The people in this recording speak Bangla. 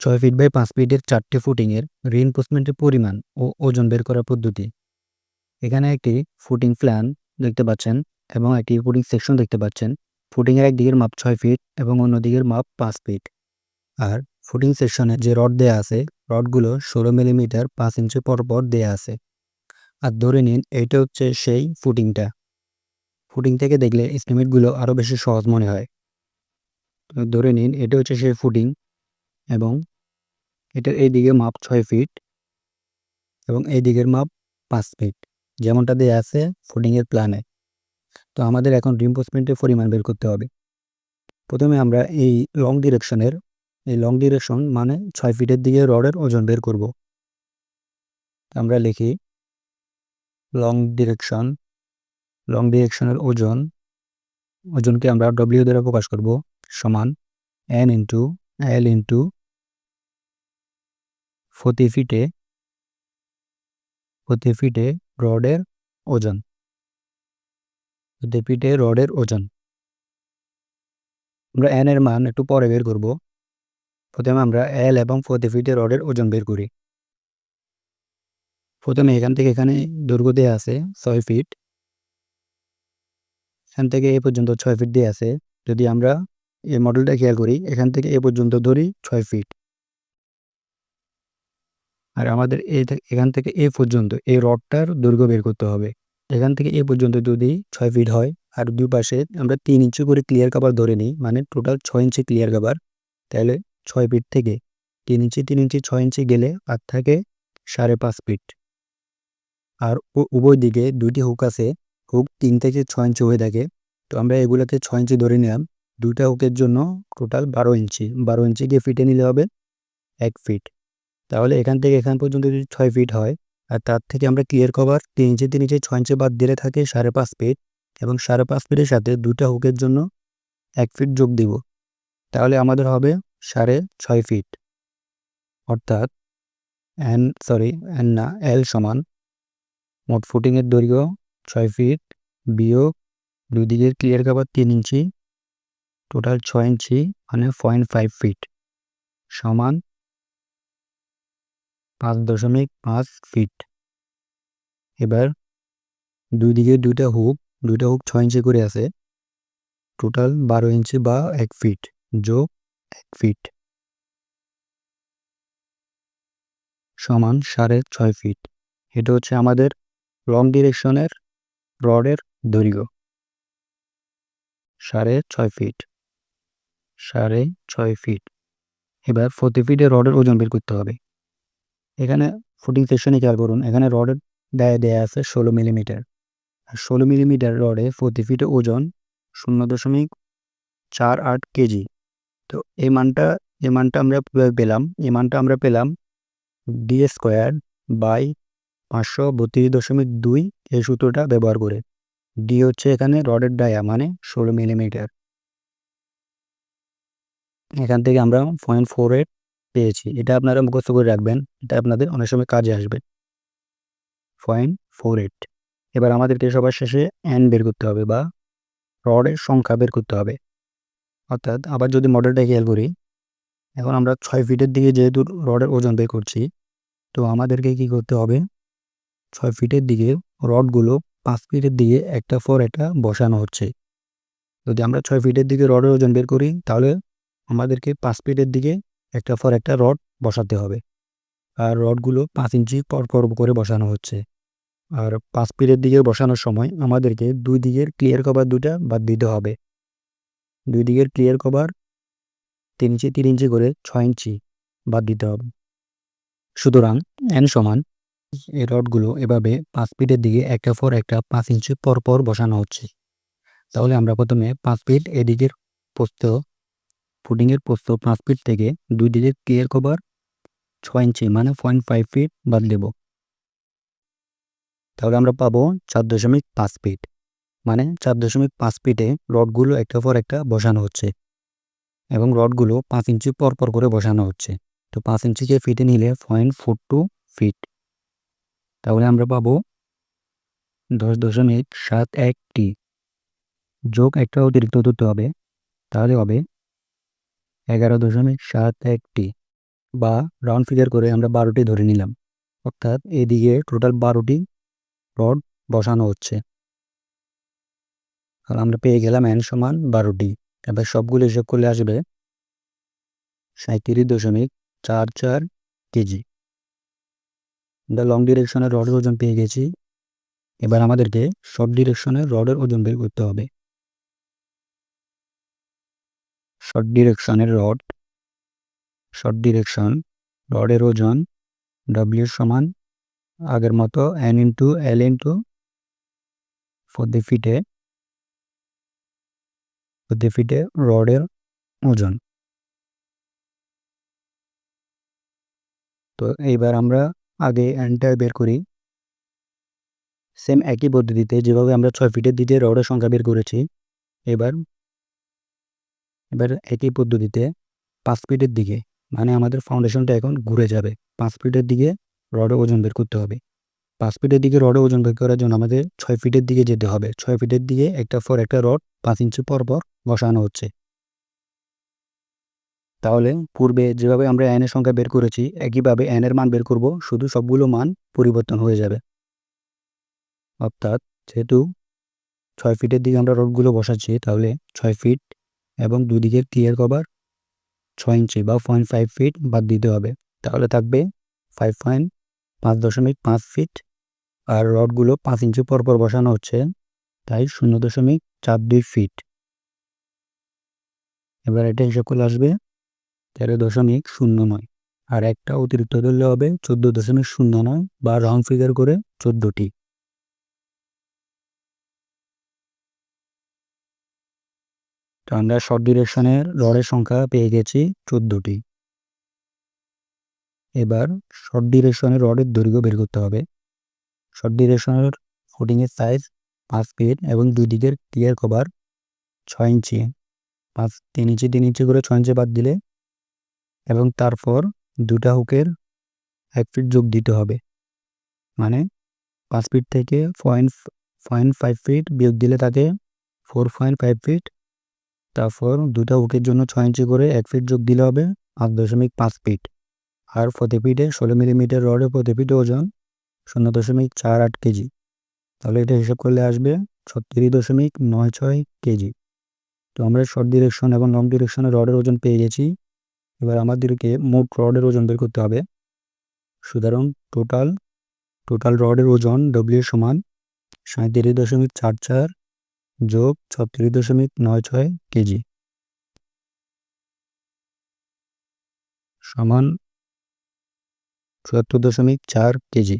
ছয় ফিট বাই পাঁচ ফিটের চারটি ফুটিংয়ের রিইনফোর্সমেন্টের পরিমাণ ও ওজন বের করার পদ্ধতি। এখানে একটি ফুটিং প্ল্যান দেখতে পাচ্ছেন এবং একটি ফুটিং সেকশন দেখতে পাচ্ছেন। ফুটিংয়ের একদিকের মাপ ছয় ফিট এবং অন্য দিকের মাপ পাঁচ ফিট আর ফুটিং সেকশনে যে রড দেয়া আছে রডগুলো ষোলো মিলিমিটার পাঁচ ইঞ্চি পর পর দেয়া আছে। আর ধরে নিন, এইটা হচ্ছে সেই ফুটিংটা ফুটিং থেকে দেখলে এস্টিমেটগুলো আরও বেশি সহজ মনে হয়। ধরে নিন, এটা হচ্ছে সেই ফুটিং এবং এটার এই দিকে মাপ ছয় ফিট এবং এই দিকের মাপ পাঁচ ফিট যেমনটা দেওয়া আছে ফুটিংয়ের প্ল্যানে তো আমাদের এখন রিম্পোসমেন্টের পরিমাণ বের করতে হবে। প্রথমে আমরা এই লং ডিরেকশনের এই লং ডিরেকশন মানে ছয় ফিটের দিকে রডের ওজন বের করব। আমরা লিখি লং ডিরেকশন লং ডিরেকশনের ওজন, ওজনকে আমরা ডব্লিউ দ্বারা প্রকাশ করব সমান এন ইন্টু এল ইন্টু প্রতি ফিটে প্রতি ফিটে রডের ওজন। প্রতি ফিটে রডের ওজন। আমরা এন এর মান একটু পরে বের করব। প্রথমে আমরা এল এবং প্রতি ফিটে রডের ওজন বের করি। প্রথমে এখান থেকে এখানে দৈর্ঘ্য দেওয়া আছে ছয় ফিট। এখান থেকে এ পর্যন্ত ছয় ফিট দিয়ে আছে। যদি আমরা এই মডেলটা খেয়াল করি, এখান থেকে এ পর্যন্ত ধরি ছয় ফিট। আর আমাদের এখান থেকে এ পর্যন্ত, এই রডটার দৈর্ঘ্য বের করতে হবে। এখান থেকে এ পর্যন্ত যদি ছয় ফিট হয়, আর দুই পাশে আমরা তিন ইঞ্চি করে ক্লিয়ার কাভার ধরে নিই মানে টোটাল ছয় ইঞ্চি ক্লিয়ার কাভার তাহলে ছয় ফিট থেকে তিন ইঞ্চি তিন ইঞ্চি, ছয় ইঞ্চি গেলে আর থাকে সাড়ে পাঁচ ফিট। আর উভয় দিকে দুইটি হুক আছে হুক তিন থেকে ছয় ইঞ্চি হয়ে থাকে। তো আমরা এগুলোতে ছয় ইঞ্চি ধরে নিলাম, দুইটা হুকের জন্য টোটাল বারো ইঞ্চি। বারো ইঞ্চি গিয়ে ফিটে নিলে হবে এক ফিট। তাহলে এখান থেকে এখান পর্যন্ত যদি ছয় ফিট হয়, আর তার থেকে আমরা ক্লিয়ার কভার তিন ইঞ্চি তিন ইঞ্চি ছয় ইঞ্চি বাদ দিলে থাকে সাড়ে পাঁচ ফিট এবং সাড়ে পাঁচ ফিটের সাথে দুটা হুকের জন্য এক ফিট যোগ দিব। তাহলে আমাদের হবে সাড়ে ছয় ফিট অর্থাৎ এন সরি এন না এল সমান মোট ফুটিংয়ের দৈর্ঘ্য ছয় ফিট বিয়োগ দুই দিকের ক্লিয়ার কাভার তিন ইঞ্চি টোটাল ছয় ইঞ্চি মানে পয়েন্ট ফাইভ ফিট সমান পাঁচ দশমিক পাঁচ ফিট। এবার দুই দিকে দুইটা হুক দুইটা হুক ছয় ইঞ্চি করে আছে। টোটাল বারো ইঞ্চি বা এক ফিট, যোগ এক ফিট। সমান সাড়ে ছয় ফিট। এটা হচ্ছে আমাদের লং ডিরেকশনের রডের দৈর্ঘ্য। সাড়ে ছয় ফিট, সাড়ে ছয় ফিট। এবার প্রতি ফিটে রডের ওজন বের করতে হবে। এখানে ফুটিং সেকশনে খেয়াল করুন, এখানে রডের গায়ে দেয়া আছে ষোলো মিলিমিটার আর ষোলো মিলিমিটার রডে প্রতি ফিটে ওজন শূন্য দশমিক চার আট কেজি। তো এই মানটা এই মানটা আমরা পেলাম, এই মানটা আমরা পেলাম ডি স্কোয়ার বাই পাঁচশো বত্রিশ দশমিক দুই এই সূত্রটা ব্যবহার করে। ডি হচ্ছে এখানে রডের ডায়া মানে ষোলো মিলিমিটার এখান থেকে আমরা পয়েন্ট ফোর এইট পেয়েছি। এটা আপনারা মুখস্থ করে রাখবেন। এটা আপনাদের অনেক সময় কাজে আসবে। পয়েন্ট ফোর এইট এবার আমাদেরকে সবার শেষে এন বের করতে হবে বা রডের সংখ্যা বের করতে হবে। অর্থাৎ আবার যদি মডেলটা খেয়াল করি, এখন আমরা ছয় ফিটের দিকে যেহেতু রডের ওজন বের করছি, তো আমাদেরকে কি করতে হবে? ছয় ফিটের দিকে রডগুলো পাঁচ ফিটের দিকে একটা পর একটা বসানো হচ্ছে। যদি আমরা ছয় ফিটের দিকে রডের ওজন বের করি, তাহলে আমাদেরকে পাঁচ ফিটের দিকে একটা পর একটা রড বসাতে হবে। আর রডগুলো পাঁচ ইঞ্চি পর পর করে বসানো হচ্ছে। আর পাঁচ ফিটের দিকে বসানোর সময় আমাদেরকে দুই দিকের ক্লিয়ার কভার দুটা বাদ দিতে হবে। দুই দিকের ক্লিয়ার কভার তিন ইঞ্চি তিন ইঞ্চি করে ছয় ইঞ্চি বাদ দিতে হবে। সুতরাং এন সমান এই রডগুলো এভাবে পাঁচ ফিটের দিকে একটা পর একটা পাঁচ ইঞ্চি পর পর বসানো হচ্ছে। তাহলে আমরা প্রথমে পাঁচ ফিট এদিকের পোস্ত ফুটিংয়ের পোস্ত পাঁচ ফিট থেকে দুই দিকের কেয়ার কভার ছয় ইঞ্চি মানে পয়েন্ট ফাইভ ফিট বাদ দেব। তাহলে আমরা পাবো চার দশমিক পাঁচ ফিট মানে চার দশমিক পাঁচ ফিটে রডগুলো একটা পর একটা বসানো হচ্ছে এবং রডগুলো পাঁচ ইঞ্চি পর পর করে বসানো হচ্ছে। তো পাঁচ ইঞ্চিকে ফিটে নিলে পয়েন্ট ফোর টু ফিট তাহলে আমরা পাবো দশ দশমিক সাত একটি যোগ একটা অতিরিক্ত ধরতে হবে, তাহলে হবে এগারো দশমিক সাত একটি বা রাউন্ড ফিগার করে আমরা বারোটি ধরে নিলাম। অর্থাৎ এদিকে টোটাল বারোটি রড বসানো হচ্ছে। আর আমরা পেয়ে গেলাম এন সমান বারোটি। এবার সবগুলো হিসেব করলে আসবে সাঁত্রিশ দশমিক চার চার কেজি। আমরা লং ডিরেকশনের রডের ওজন পেয়ে গেছি। এবার আমাদেরকে শর্ট ডিরেকশনের রডের ওজন বের করতে হবে। শর্ট ডিরেকশনের রড শর্ট ডিরেকশন রডের ওজন ডব্লিউ সমান আগের মতো এন ইন্টু এল ইন্টু প্রতি ফিটে প্রতি ফিটে রডের ওজন। তো এইবার আমরা আগে এনটা বের করি। সেম একই পদ্ধতিতে যেভাবে আমরা ছয় ফিটের দিকে রডের সংখ্যা বের করেছি, এবার এবার একই পদ্ধতিতে পাঁচ ফিটের দিকে মানে আমাদের ফাউন্ডেশনটা এখন ঘুরে যাবে। পাঁচ ফিটের দিকে রডের ওজন বের করতে হবে। পাঁচ ফিটের দিকে রডের ওজন বের করার জন্য আমাদের ছয় ফিটের দিকে যেতে হবে। ছয় ফিটের দিকে একটা পর একটা রড পাঁচ ইঞ্চি পর পর বসানো হচ্ছে। তাহলে পূর্বে যেভাবে আমরা এনের সংখ্যা বের করেছি, একইভাবে এনের মান বের করব, শুধু সবগুলো মান পরিবর্তন হয়ে যাবে। অর্থাৎ যেহেতু ছয় ফিটের দিকে আমরা রডগুলো বসাচ্ছি, তাহলে ছয় ফিট এবং দুই দিকের টিয়ার কভার ছয় ইঞ্চি বা পয়েন্ট ফাইভ ফিট বাদ দিতে হবে। তাহলে থাকবে ফাইভ পয়েন্ট পাঁচ দশমিক পাঁচ ফিট আর রডগুলো পাঁচ ইঞ্চি পর পর বসানো হচ্ছে, তাই শূন্য দশমিক চার দুই ফিট এবার এটা হিসাব করলে আসবে তেরো দশমিক শূন্য নয় আর একটা অতিরিক্ত ধরলে হবে চোদ্দ দশমিক শূন্য নয় বা রাউন্ড ফিগার করে চোদ্দোটি। তো আমরা শর্ট ডিরেকশনের রডের সংখ্যা পেয়ে গেছি চোদ্দোটি। এবার শর্ট ডিরেকশনের রডের দৈর্ঘ্য বের করতে হবে। শর্ট ডিরেকশনের ফুটিংয়ের সাইজ পাঁচ ফিট এবং দুই দিকের ক্লিয়ার কভার ছয় ইঞ্চি। পাঁচ, তিন ইঞ্চি তিন ইঞ্চি করে ছয় ইঞ্চি বাদ দিলে এবং তারপর দুটা হুকের এক ফিট যোগ দিতে হবে। মানে পাঁচ ফিট থেকে পয়েন্ট পয়েন্ট ফাইভ ফিট বিয়োগ দিলে তাকে ফোর পয়েন্ট ফাইভ ফিট তারপর দুটা হুকের জন্য ছয় ইঞ্চি করে এক ফিট যোগ দিলে হবে আট দশমিক পাঁচ ফিট। আর প্রতি ফিটে ষোলো মিলিমিটার রডের প্রতি ওজন শূন্য দশমিক চার আট কেজি। তাহলে এটা হিসাব করলে আসবে ছত্রিশ দশমিক নয় ছয় কেজি। তো আমরা শর্ট ডিরেকশন এবং লং ডিরেকশনের রডের ওজন পেয়ে গেছি। এবার আমাদেরকে মোট রডের ওজন বের করতে হবে। সুতরাং টোটাল টোটাল রডের ওজন ডব্লিউ সমান সাঁত্রিশ দশমিক চার চার যোগ ছত্রিশ দশমিক নয় ছয় কেজি। সমান চুয়াত্তর দশমিক চার কেজি।